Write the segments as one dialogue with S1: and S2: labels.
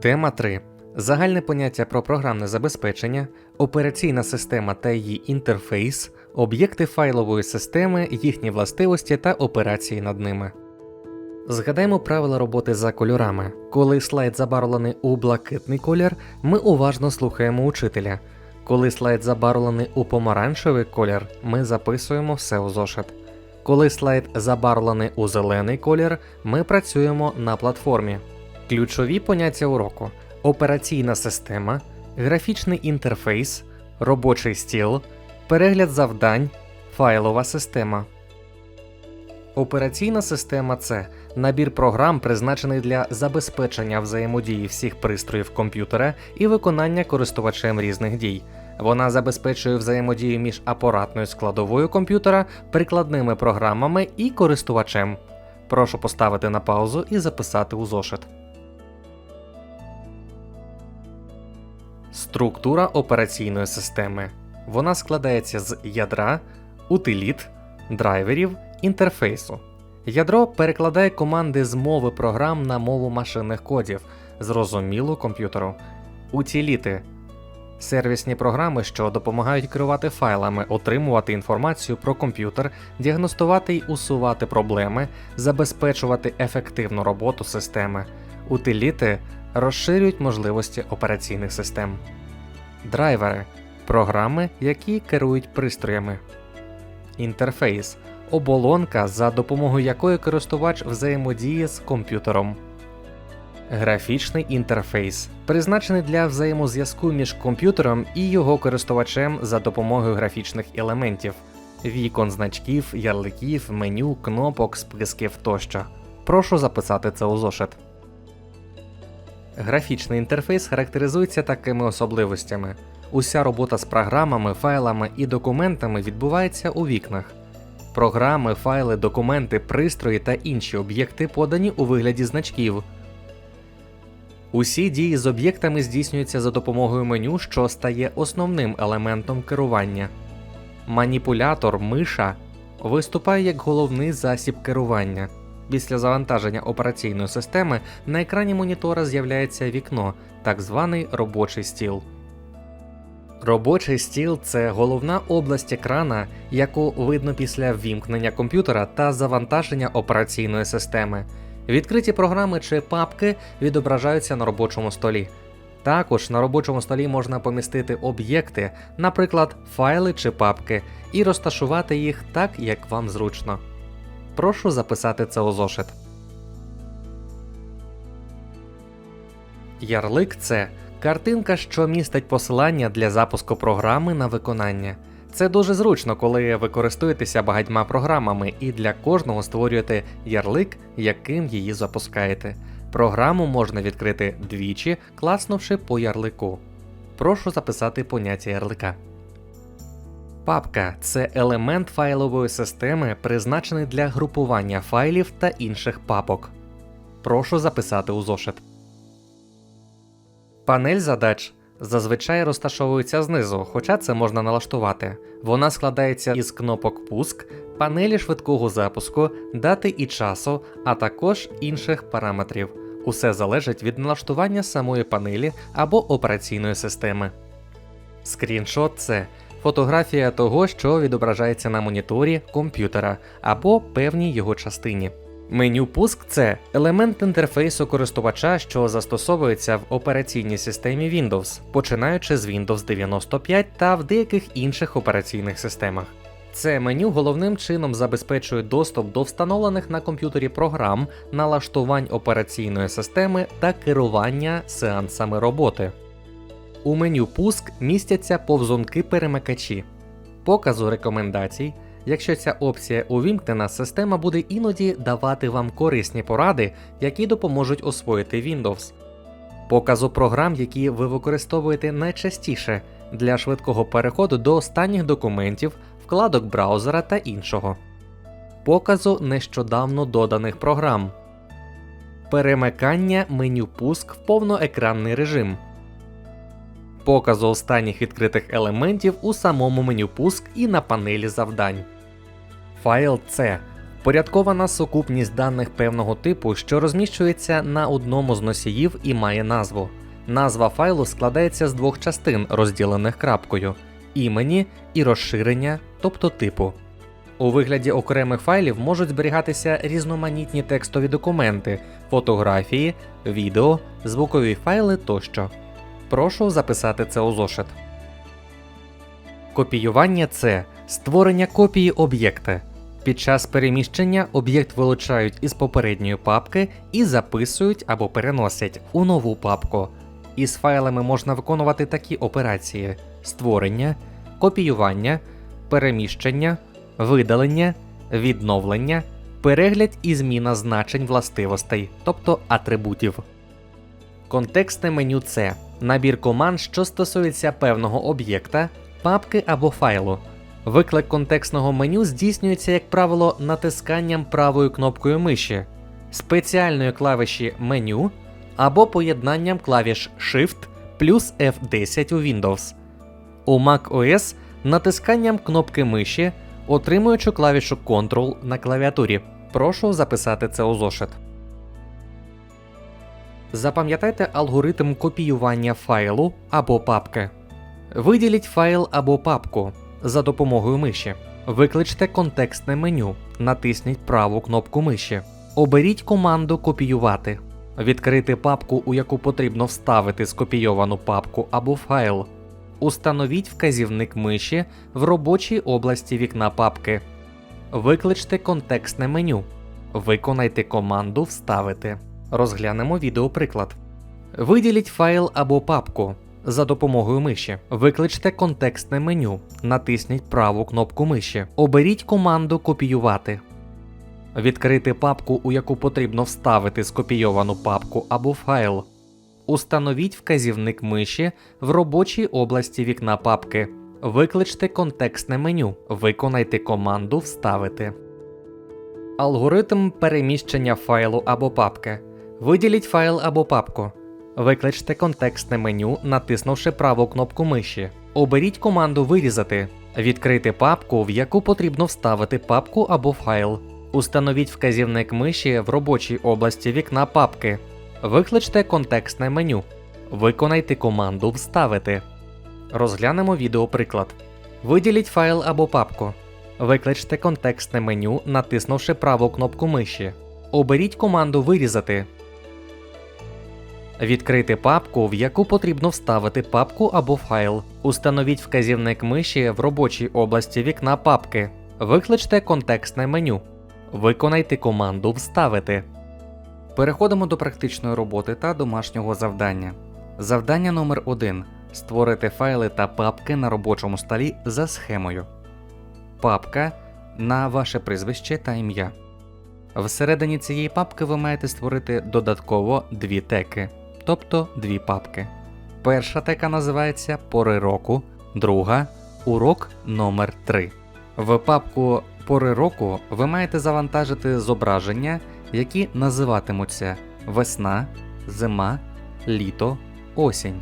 S1: Тема 3. Загальне поняття про програмне забезпечення, операційна система та її інтерфейс, об'єкти файлової системи, їхні властивості та операції над ними. Згадаємо правила роботи за кольорами. Коли слайд забарвлений у блакитний колір, ми уважно слухаємо учителя. Коли слайд забарвлений у помаранчевий колір, ми записуємо все у зошит. Коли слайд забарвлений у зелений колір, ми працюємо на платформі. Ключові поняття уроку: операційна система, графічний інтерфейс, робочий стіл, перегляд завдань, файлова система. Операційна система це набір програм, призначений для забезпечення взаємодії всіх пристроїв комп'ютера і виконання користувачем різних дій. Вона забезпечує взаємодію між апаратною складовою комп'ютера, прикладними програмами і користувачем. Прошу поставити на паузу і записати у зошит. Структура операційної системи. Вона складається з ядра, утиліт, драйверів, інтерфейсу. Ядро перекладає команди з мови програм на мову машинних кодів, зрозумілу комп'ютеру. Утиліти сервісні програми, що допомагають керувати файлами, отримувати інформацію про комп'ютер, діагностувати й усувати проблеми, забезпечувати ефективну роботу системи. Утиліти розширюють можливості операційних систем. Драйвери програми, які керують пристроями. Інтерфейс оболонка, за допомогою якої користувач взаємодіє з комп'ютером. Графічний інтерфейс призначений для взаємозв'язку між комп'ютером і його користувачем за допомогою графічних елементів, вікон, значків, ярликів, меню, кнопок, списків тощо. Прошу записати це у зошит. Графічний інтерфейс характеризується такими особливостями. Уся робота з програмами, файлами і документами відбувається у вікнах. Програми, файли, документи, пристрої та інші об'єкти подані у вигляді значків. Усі дії з об'єктами здійснюються за допомогою меню, що стає основним елементом керування. Маніпулятор миша виступає як головний засіб керування. Після завантаження операційної системи на екрані монітора з'являється вікно, так званий робочий стіл. Робочий стіл це головна область екрана, яку видно після ввімкнення комп'ютера та завантаження операційної системи. Відкриті програми чи папки відображаються на робочому столі. Також на робочому столі можна помістити об'єкти, наприклад, файли чи папки, і розташувати їх так, як вам зручно. Прошу записати це у зошит. Ярлик це картинка, що містить посилання для запуску програми на виконання. Це дуже зручно, коли ви багатьма програмами і для кожного створюєте ярлик, яким її запускаєте. Програму можна відкрити двічі, класнувши по ярлику. Прошу записати поняття ярлика. Папка це елемент файлової системи, призначений для групування файлів та інших папок. Прошу записати у зошит. Панель задач зазвичай розташовується знизу, хоча це можна налаштувати. Вона складається із кнопок пуск, панелі швидкого запуску, дати і часу, а також інших параметрів. Усе залежить від налаштування самої панелі або операційної системи. Скріншот це фотографія того, що відображається на моніторі комп'ютера або певній його частині. Меню пуск це елемент інтерфейсу користувача, що застосовується в операційній системі Windows, починаючи з Windows 95 та в деяких інших операційних системах. Це меню головним чином забезпечує доступ до встановлених на комп'ютері програм, налаштувань операційної системи та керування сеансами роботи. У меню пуск містяться повзунки перемикачі, показу рекомендацій. Якщо ця опція увімкнена, система буде іноді давати вам корисні поради, які допоможуть освоїти Windows. Показу програм, які ви використовуєте найчастіше для швидкого переходу до останніх документів, вкладок браузера та іншого. Показу нещодавно доданих програм. Перемикання меню пуск в повноекранний режим. Показу останніх відкритих елементів у самому меню пуск і на панелі завдань. Файл C Впорядкована сукупність даних певного типу, що розміщується на одному з носіїв і має назву. Назва файлу складається з двох частин, розділених крапкою імені і розширення, тобто типу. У вигляді окремих файлів можуть зберігатися різноманітні текстові документи, фотографії, відео, звукові файли тощо. Прошу записати це у зошит. Копіювання це створення копії об'єкта. Під час переміщення об'єкт вилучають із попередньої папки і записують або переносять у нову папку. Із файлами можна виконувати такі операції: створення, копіювання, переміщення, видалення, відновлення, перегляд і зміна значень властивостей, тобто атрибутів. Контекстне меню це набір команд, що стосується певного об'єкта, папки або файлу. Виклик контекстного меню здійснюється, як правило, натисканням правою кнопкою миші, спеціальної клавіші меню або поєднанням клавіш Shift плюс F10 у Windows. У macOS натисканням кнопки миші, отримуючи клавішу Ctrl на клавіатурі. Прошу записати це у зошит. Запам'ятайте алгоритм копіювання файлу або папки. Виділіть файл або папку за допомогою миші. Викличте контекстне меню, натисніть праву кнопку миші. Оберіть команду Копіювати. Відкрити папку, у яку потрібно вставити скопійовану папку або файл. Установіть вказівник миші в робочій області вікна папки. Викличте контекстне меню. Виконайте команду Вставити. Розглянемо відеоприклад. Виділіть файл або папку за допомогою миші. Викличте контекстне меню. Натисніть праву кнопку миші. Оберіть команду Копіювати. Відкрити папку, у яку потрібно вставити скопійовану папку або файл. Установіть вказівник миші в робочій області вікна папки. Викличте контекстне меню. Виконайте команду Вставити. Алгоритм переміщення файлу або папки. Виділіть файл або папку. Викличте контекстне меню, натиснувши праву кнопку миші. Оберіть команду Вирізати. Відкрити папку, в яку потрібно вставити папку або файл. Установіть вказівник миші в робочій області вікна папки. Викличте контекстне меню. Виконайте команду Вставити. Розглянемо відеоприклад. Виділіть файл або папку. Викличте контекстне меню, натиснувши праву кнопку миші. Оберіть команду Вирізати. Відкрити папку, в яку потрібно вставити папку або файл. Установіть вказівник миші в робочій області вікна папки. Викличте контекстне меню. Виконайте команду Вставити. Переходимо до практичної роботи та домашнього завдання. Завдання номер 1 Створити файли та папки на робочому столі за схемою. Папка на ваше прізвище та ім'я. Всередині цієї папки ви маєте створити додатково дві теки, тобто дві папки. Перша тека називається Пори року, друга урок номер 3 В папку Пори року ви маєте завантажити зображення, які називатимуться весна, зима, літо, осінь.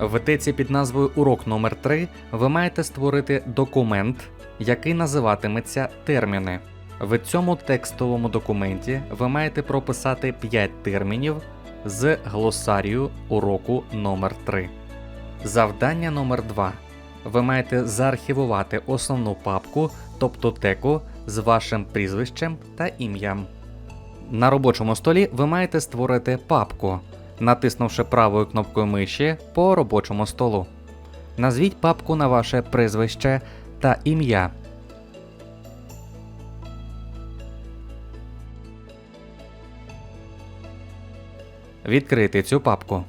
S1: В теці під назвою Урок номер 3 ви маєте створити документ, який називатиметься терміни. В цьому текстовому документі ви маєте прописати 5 термінів з глосарію уроку номер 3 Завдання номер 2 Ви маєте заархівувати основну папку, тобто теку з вашим прізвищем та ім'ям. На робочому столі ви маєте створити папку, натиснувши правою кнопкою миші по робочому столу. Назвіть папку на ваше прізвище та ім'я. Відкрити цю папку.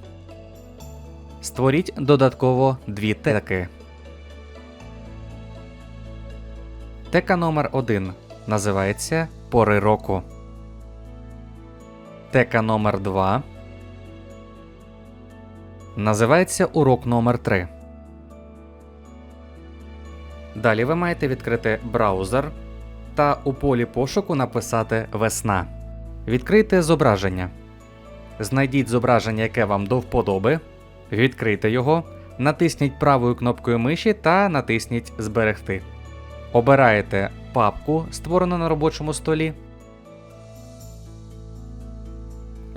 S1: Створіть додатково дві теки. Тека номер 1 називається Пори року. Тека номер 2 називається Урок номер 3 Далі ви маєте відкрити браузер та у полі пошуку написати Весна. Відкрийте зображення. Знайдіть зображення, яке вам до вподоби. Відкрийте його, натисніть правою кнопкою миші та натисніть Зберегти. Обираєте папку, створену на робочому столі.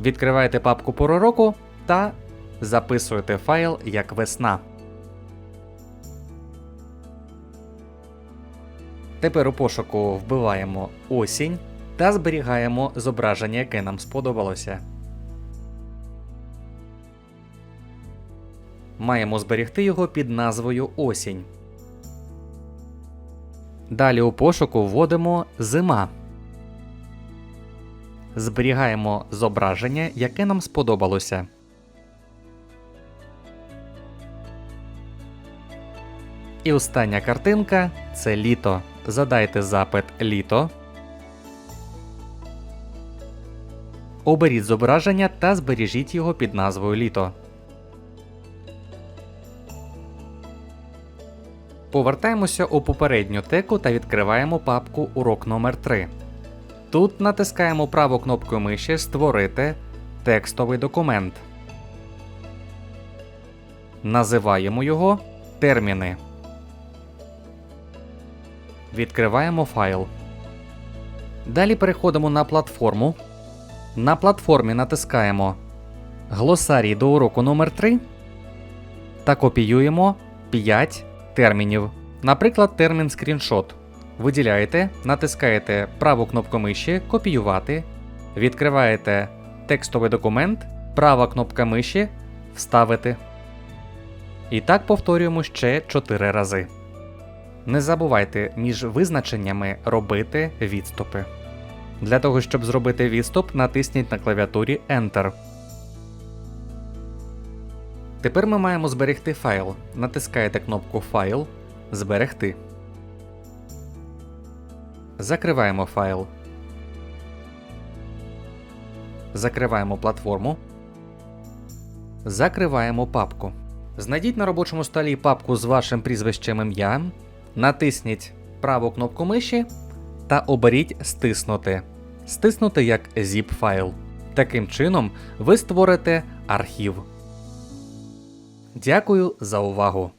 S1: Відкриваєте папку пору та записуєте файл як весна. Тепер у пошуку вбиваємо осінь та зберігаємо зображення, яке нам сподобалося. Маємо зберегти його під назвою осінь. Далі у пошуку вводимо зима. Зберігаємо зображення, яке нам сподобалося. І остання картинка це літо. Задайте запит літо. Оберіть зображення та збережіть його під назвою літо. Повертаємося у попередню теку та відкриваємо папку Урок номер 3 Тут натискаємо праву кнопку миші Створити текстовий документ. Називаємо його Терміни. Відкриваємо файл. Далі переходимо на платформу. На платформі натискаємо Глосарій до уроку номер 3 та копіюємо 5 термінів. Наприклад, термін скріншот. Виділяєте, натискаєте праву кнопку миші Копіювати, відкриваєте текстовий документ, права кнопка миші Вставити. І так повторюємо ще 4 рази. Не забувайте між визначеннями робити відступи. Для того, щоб зробити відступ, натисніть на клавіатурі Enter. Тепер ми маємо зберегти файл. Натискаєте кнопку Файл Зберегти. Закриваємо файл. Закриваємо платформу. Закриваємо папку. Знайдіть на робочому столі папку з вашим прізвищем ім'ям. Натисніть праву кнопку миші та оберіть Стиснути. Стиснути як zip файл. Таким чином ви створите архів. Дякую за увагу!